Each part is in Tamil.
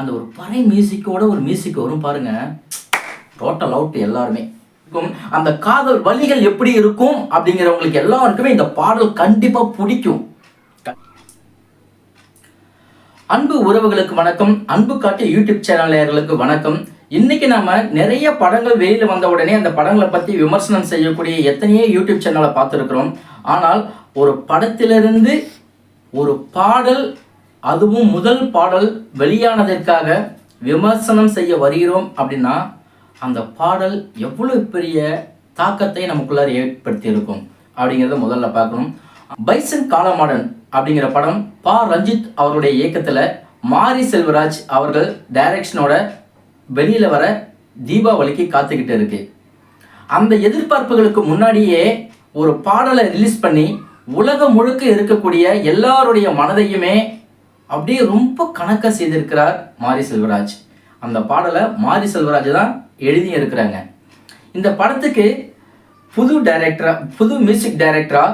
அந்த ஒரு பறை மியூசிக்கோட ஒரு மியூசிக் வரும் பாருங்க. டோட்டல் அவுட் எல்லாருமே. அந்த காதல் வலிகள் எப்படி இருக்கும் அப்படிங்கிறவங்களுக்கு எல்லாருக்குமே இந்த பாடல் கண்டிப்பா பிடிக்கும். அன்பு உறவுகளுக்கு வணக்கம். அன்பு காட்டு யூடியூப் சேனல்களுக்கு வணக்கம். இன்னைக்கு நம்ம நிறைய படங்கள் வெளியில் வந்த உடனே அந்த படங்களை பத்தி விமர்சனம் செய்யக்கூடிய எத்தனையோ யூடியூப் சேனலை பார்த்துருக்கிறோம். ஆனால் ஒரு படத்திலிருந்து ஒரு பாடல் அதுவும் முதல் பாடல் வெளியானதற்காக விமர்சனம் செய்ய வருகிறோம் அப்படின்னா அந்த பாடல் எவ்வளவு பெரிய தாக்கத்தை நமக்குள்ளார் ஏற்படுத்தியிருக்கும் அப்படிங்கிறத முதல்ல பார்க்கணும். பைசன் காலமாடன் அப்படிங்கிற படம் பா. ரஞ்சித் அவருடைய இயக்கத்தில் மாரி செல்வராஜ் அவர்கள் டைரக்ஷனோட வெளியில் வர தீபாவளிக்கு காத்துக்கிட்டு இருக்கு. அந்த எதிர்பார்ப்புகளுக்கு முன்னாடியே ஒரு பாடலை ரிலீஸ் பண்ணி உலகம் முழுக்க இருக்கக்கூடிய எல்லாருடைய மனதையுமே அப்படியே ரொம்ப கணக்க செய்திருக்கிறார் மாரி செல்வராஜ். அந்த பாடலை மாரி செல்வராஜ் தான் எழுதி இருக்கிறாங்க. இந்த படத்துக்கு புது டைரக்டரா புது மியூசிக் டைரக்டரா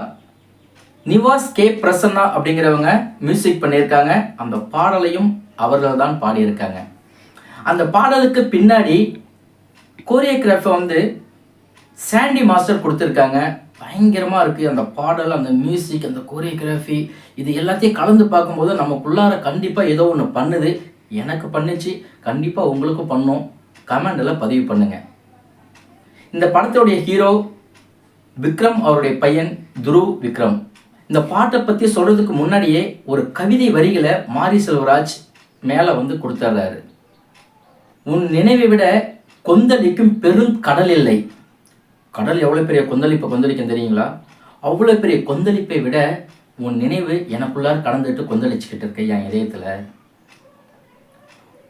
நிவாஸ் கே. பிரசன்னா அப்படிங்கிறவங்க மியூசிக் பண்ணியிருக்காங்க. அந்த பாடலையும் அவர்கள் தான் பாடியிருக்காங்க. அந்த பாடலுக்கு பின்னாடி கோரியோகிராஃபை வந்து சாண்டி மாஸ்டர் கொடுத்துருக்காங்க. பயங்கரமாக இருக்குது அந்த பாடல் அந்த மியூசிக் அந்த கோரியோகிராஃபி இது எல்லாத்தையும் கலந்து பார்க்கும்போது நமக்குள்ளார கண்டிப்பாக ஏதோ ஒன்று பண்ணுது. எனக்கு பண்ணுச்சு. கண்டிப்பாக உங்களுக்கும் பண்ணும். கமெண்டில் பதிவு பண்ணுங்க. இந்த படத்துடைய ஹீரோ விக்ரம் அவருடைய பையன் துருவ் விக்ரம். இந்த பாட்டை பற்றி சொல்கிறதுக்கு முன்னாடியே ஒரு கவிதை வரிகளை மாரி செல்வராஜ் மேலே வந்து கொடுத்துட்றாரு உன் நினைவை விட கொந்தளிக்கும் பெரும் கடல் இல்லை கடல் எவ்வளோ பெரிய கொந்தளிப்பை கொந்தளிக்கும் தெரியுங்களா? அவ்வளோ பெரிய கொந்தளிப்பை விட உன் நினைவு எனக்குள்ளார் கடந்துட்டு கொந்தளிச்சுக்கிட்டு இருக்க என் இதயத்தில்.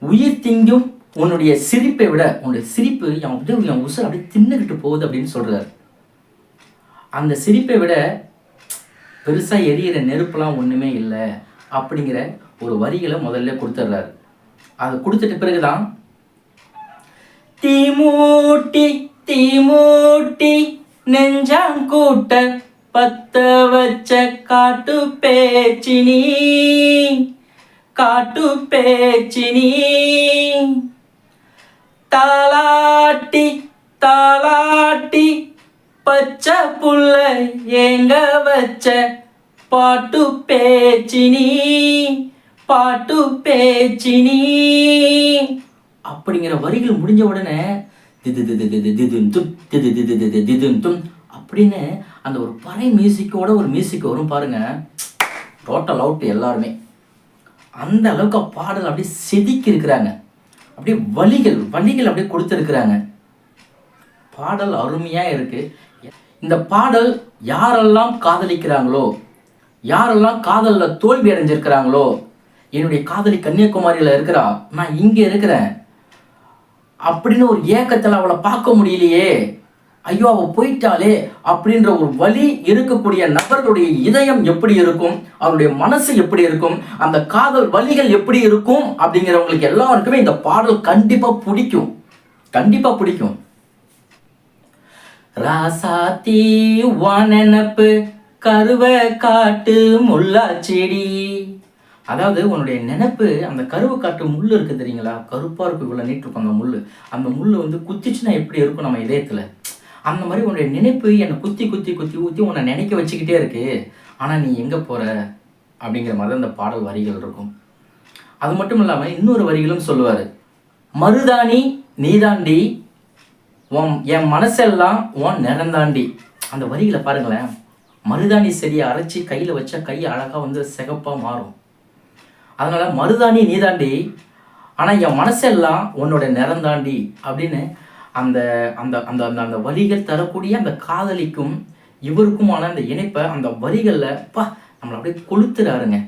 உயிர் திங்கும் உன்னுடைய சிரிப்பை விட உன்னுடைய சிரிப்பு என் அப்படியே என் உசுர் அப்படியே தின்னுக்கிட்டு போகுது அப்படின்னு சொல்கிறார் அந்த சிரிப்பை விட பெருசாக எரியிற நெருப்புலாம் ஒன்றுமே இல்லை அப்படிங்கிற ஒரு வரிகளை முதல்ல கொடுத்துட்றாரு. அதை கொடுத்துட்ட பிறகுதான் தீமூட்டி தீமூட்டி நெஞ்சாங்கூட்ட பத்த வச்ச காட்டு பேச்சினி. காட்டு பேச்சினி. தாலாட்டி தாலாட்டி பச்சை புள்ள எங்க வச்ச பாட்டு பேச்சினி. பாட்டு பேச்சினி. அப்படிங்கிற வரிகள் முடிஞ்ச உடனே திது திது திது திதுன் தும் திது திது திது திதுன் தும் அப்படின்னு அந்த ஒரு பறை மியூசிக்கோட ஒரு மியூசிக் வரும் பாருங்க டோட்டல் அவுட் எல்லாருமே அந்த அளவுக்கு பாடல் அப்படியே செதுக்கி இருக்கிறாங்க அப்படியே வலிகள் வலிகள் அப்படியே கொடுத்துருக்குறாங்க பாடல் அருமையாக இருக்கு இந்த பாடல் யாரெல்லாம் காதலிக்கிறாங்களோ யாரெல்லாம் காதலில் தோல்வி அடைஞ்சிருக்கிறாங்களோ என்னுடைய காதலி கன்னியாகுமரியில் இருக்கிறா நான் இங்கே இருக்கிறேன் அப்படின்னு ஒரு ஏக்கத்தில் அவளை பார்க்க முடியலையே. ஐயோ அவள் போயிட்டாளே அப்படின்ற ஒரு வலி இருக்கக்கூடிய நபர்களுடைய இதயம் எப்படி இருக்கும்? அவருடைய மனசு எப்படி இருக்கும்? அந்த காதல் வலிகள் எப்படி இருக்கும்? அப்படிங்கிறவங்களுக்கு எல்லாருக்குமே இந்த பாடல் கண்டிப்பாக பிடிக்கும். கண்டிப்பாக பிடிக்கும். ராசாத்தி வானப்பு கருவை காட்டு முல்லா செடி அதாவது உன்னுடைய நினைப்பு அந்த கருவு காட்டு முள் இருக்குது தெரியுங்களா? கருப்பாக இருக்கும் இவ்வளோ நீட்டிருப்பாங்க அந்த முள் அந்த முள் வந்து குத்திச்சுன்னா எப்படி இருக்கும் நம்ம இதயத்தில்? அந்த மாதிரி உன்னுடைய நினைப்பு என்னை குத்தி குத்தி குத்தி ஊற்றி உன்னை நினைக்க வச்சுக்கிட்டே இருக்கு. ஆனால் நீ எங்கே போகிற அப்படிங்கிற மாதிரி அந்த பாடல் வரிகள் இருக்கும். அது மட்டும் இல்லாமல் இன்னொரு வரிகளும் சொல்லுவார். மருதாணி நீதாண்டி. உன் என் மனசெல்லாம் உன் நிறந்தாண்டி. அந்த வரிகளை பாருங்களேன். மருதாணி செடியை அரைச்சி கையில் வச்சா கை அழகாக வந்து சிகப்பாக மாறும். அதனால நீ நீதாண்டி. ஆனால் என் மனசெல்லாம் உன்னோட நிறந்தாண்டி அப்படின்னு அந்த அந்த அந்த அந்த அந்த வரிகள் தரக்கூடிய அந்த காதலிக்கும் இவருக்குமான அந்த இணைப்பை அந்த வரிகளில் பா நம்மளை அப்படியே கொளுத்துறாருங்க.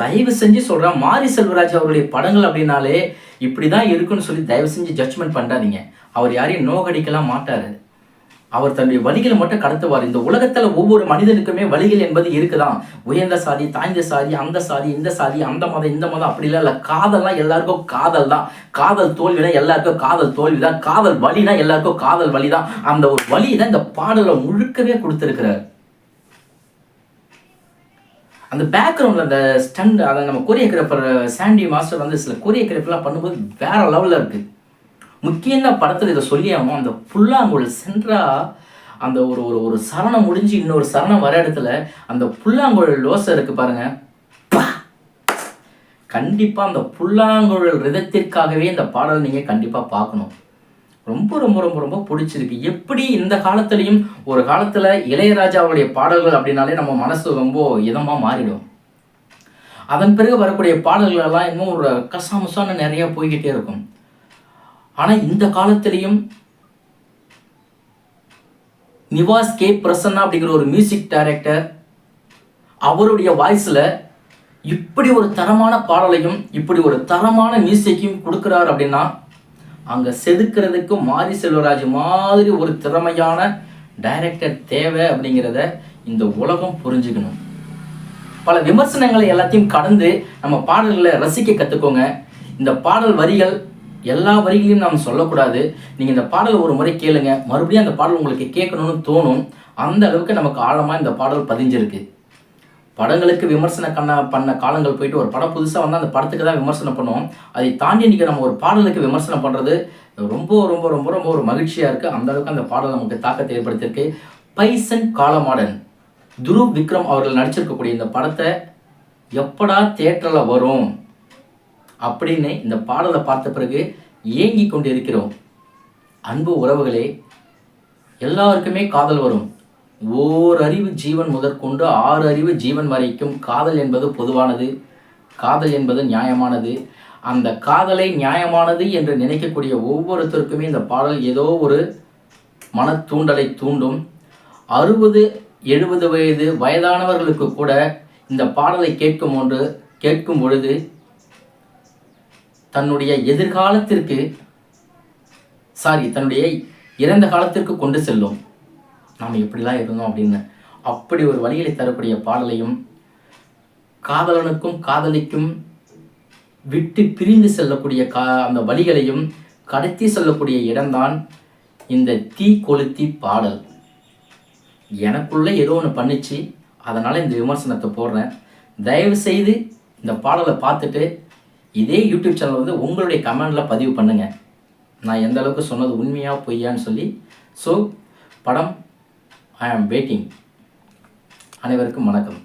தயவு செஞ்சு சொல்கிறேன் மாரி செல்வராஜ் அவருடைய படங்கள் அப்படின்னாலே இப்படி தான் இருக்குன்னு சொல்லி தயவு செஞ்சு ஜட்ஜ்மெண்ட் பண்ணாதீங்க. அவர் யாரையும் நோகடிக்கலாம் மாட்டார். அவர் தன்னுடைய வழிகளை மட்டும் கடத்துவார். இந்த உலகத்துல ஒவ்வொரு மனிதனுக்குமே வழிகள் என்பது இருக்குதான். உயர்ந்த சாதி தாய்ந்த சாதி அந்த சாதி இந்த சாதி அந்த மதம் இந்த மதம் அப்படிலாம் இல்லை. காதல்லாம் எல்லாருக்கும் காதல் தான் காதல் தோல்வினா எல்லாருக்கும் காதல் தோல்வி தான் காதல் வழினா எல்லாருக்கும் காதல் வலி தான் அந்த ஒரு வலி தான் இந்த பாடலை முழுக்கவே கொடுத்துருக்கிறார். அந்த பேக்ரவுண்டில் அந்த ஸ்டண்ட் அதை நம்ம கொரியோகிராஃபர் சாண்டி மாஸ்டர் வந்து சில கொரியோகிராஃபர்லாம் பண்ணும்போது வேற லெவலில் இருக்குது முக்கியம் தான் படத்தில் இதை சொல்லியாமோ அந்த புல்லாங்குழல் சென்றா அந்த ஒரு ஒரு ஒரு சரணம் முடிஞ்சு இன்னொரு சரணம் வர இடத்துல அந்த புல்லாங்குழல் லோசை இருக்கு பாருங்க. கண்டிப்பாக கண்டிப்பா அந்த புல்லாங்குழல் ரிதத்திற்காகவே இந்த பாடல் நீங்க கண்டிப்பா பார்க்கணும். ரொம்ப ரொம்ப ரொம்ப ரொம்ப பிடிச்சிருக்கு. எப்படி இந்த காலத்துலேயும் ஒரு காலத்துல இளையராஜாவுடைய பாடல்கள் அப்படின்னாலே நம்ம மனசு ரொம்ப இதமா மாறிடும். அதன் பிறகு வரக்கூடிய பாடல்கள் எல்லாம் இன்னும் ஒரு கசாமுசான நிறைய போய்கிட்டே இருக்கும். ஆனால் இந்த காலத்திலையும் நிவாஸ் கே. பிரசன்னா அப்படிங்கிற ஒரு மியூசிக் டைரக்டர் அவருடைய வாய்ஸில் இப்படி ஒரு தரமான பாடலையும் இப்படி ஒரு தரமான மியூசிக்கையும் கொடுக்குறாரு அப்படின்னா அங்கே செதுக்கிறதுக்கு மாரி செல்வராஜ் மாதிரி ஒரு திறமையான டைரக்டர் தேவை அப்படிங்கிறத இந்த உலகம் புரிஞ்சுக்கணும். பல விமர்சனங்களை எல்லாத்தையும் கடந்து நம்ம பாடல்களை ரசிக்க கற்றுக்கோங்க இந்த பாடல் வரிகள் எல்லா வரிகளையும் நாம் சொல்லக்கூடாது. நீங்கள் இந்த பாடல் ஒரு முறை கேளுங்க. மறுபடியும் அந்த பாடல் உங்களுக்கு கேட்கணும்னு தோணும். அந்த அளவுக்கு நமக்கு ஆழமாக இந்த பாடல் பதிஞ்சிருக்கு. படங்களுக்கு விமர்சனம் கண்ண பண்ண காலங்கள் போயிட்டு ஒரு படம் புதுசாக வந்தால் அந்த படத்துக்கு தான் விமர்சனம் பண்ணுவோம். அதை தாண்டி இன்றைக்கி நம்ம ஒரு பாடலுக்கு விமர்சனம் பண்ணுறது ரொம்ப ரொம்ப ரொம்ப ரொம்ப ஒரு மகிழ்ச்சியாக இருக்குது அந்த அளவுக்கு அந்த பாடல் நமக்கு தாக்கத்தை ஏற்படுத்தியிருக்கு. பைசன் காலமாடன். துருவ் விக்ரம் அவர்கள் நடிச்சிருக்கக்கூடிய இந்த படத்தை எப்படா தேட்டரில் வரும்? அப்படின்னு இந்த பாடலை பார்த்த பிறகு ஏங்கி கொண்டிருக்கிறோம். அன்பு உறவுகளே எல்லாருக்குமே காதல் வரும். ஓர் அறிவு ஜீவன் முதற்கொண்டு ஆறு அறிவு ஜீவன் வரைக்கும் காதல் என்பது பொதுவானது. காதல் என்பது நியாயமானது. அந்த காதலை நியாயமானது என்று நினைக்கக்கூடிய ஒவ்வொருத்தருக்குமே இந்த பாடல் ஏதோ ஒரு மன தூண்டலை தூண்டும். அறுபது எழுபது வயது வயதானவர்களுக்கு கூட இந்த பாடலை கேட்கும் ஒன்று கேட்கும் பொழுது தன்னுடைய எதிர்காலத்திற்கு சாரி தன்னுடைய இறந்த காலத்திற்கு கொண்டு செல்லும். நாம் எப்படிலாம் இருந்தோம் அப்படின்னு. அப்படி ஒரு வழிகளை தரக்கூடிய பாடலையும் காதலனுக்கும் காதலிக்கும் விட்டு பிரிந்து செல்லக்கூடிய கா அந்த வழிகளையும் கடத்தி செல்லக்கூடிய இடம்தான் இந்த தீ கொளுத்தி பாடல். எனக்குள்ளே ஏதோ ஒன்று பண்ணிச்சு. அதனால் இந்த விமர்சனத்தை போடுறேன். தயவு செய்து இந்த பாடலை பார்த்துட்டு இதே யூடியூப் சேனல் வந்து உங்களுடைய கமெண்டில் பதிவு பண்ணுங்கள் நான் எந்த அளவுக்கு சொன்னது உண்மையாக பொய்யான்னு சொல்லி. ஸோ படம் ஐ ஆம் வெயிட்டிங் அனைவருக்கும் வணக்கம்.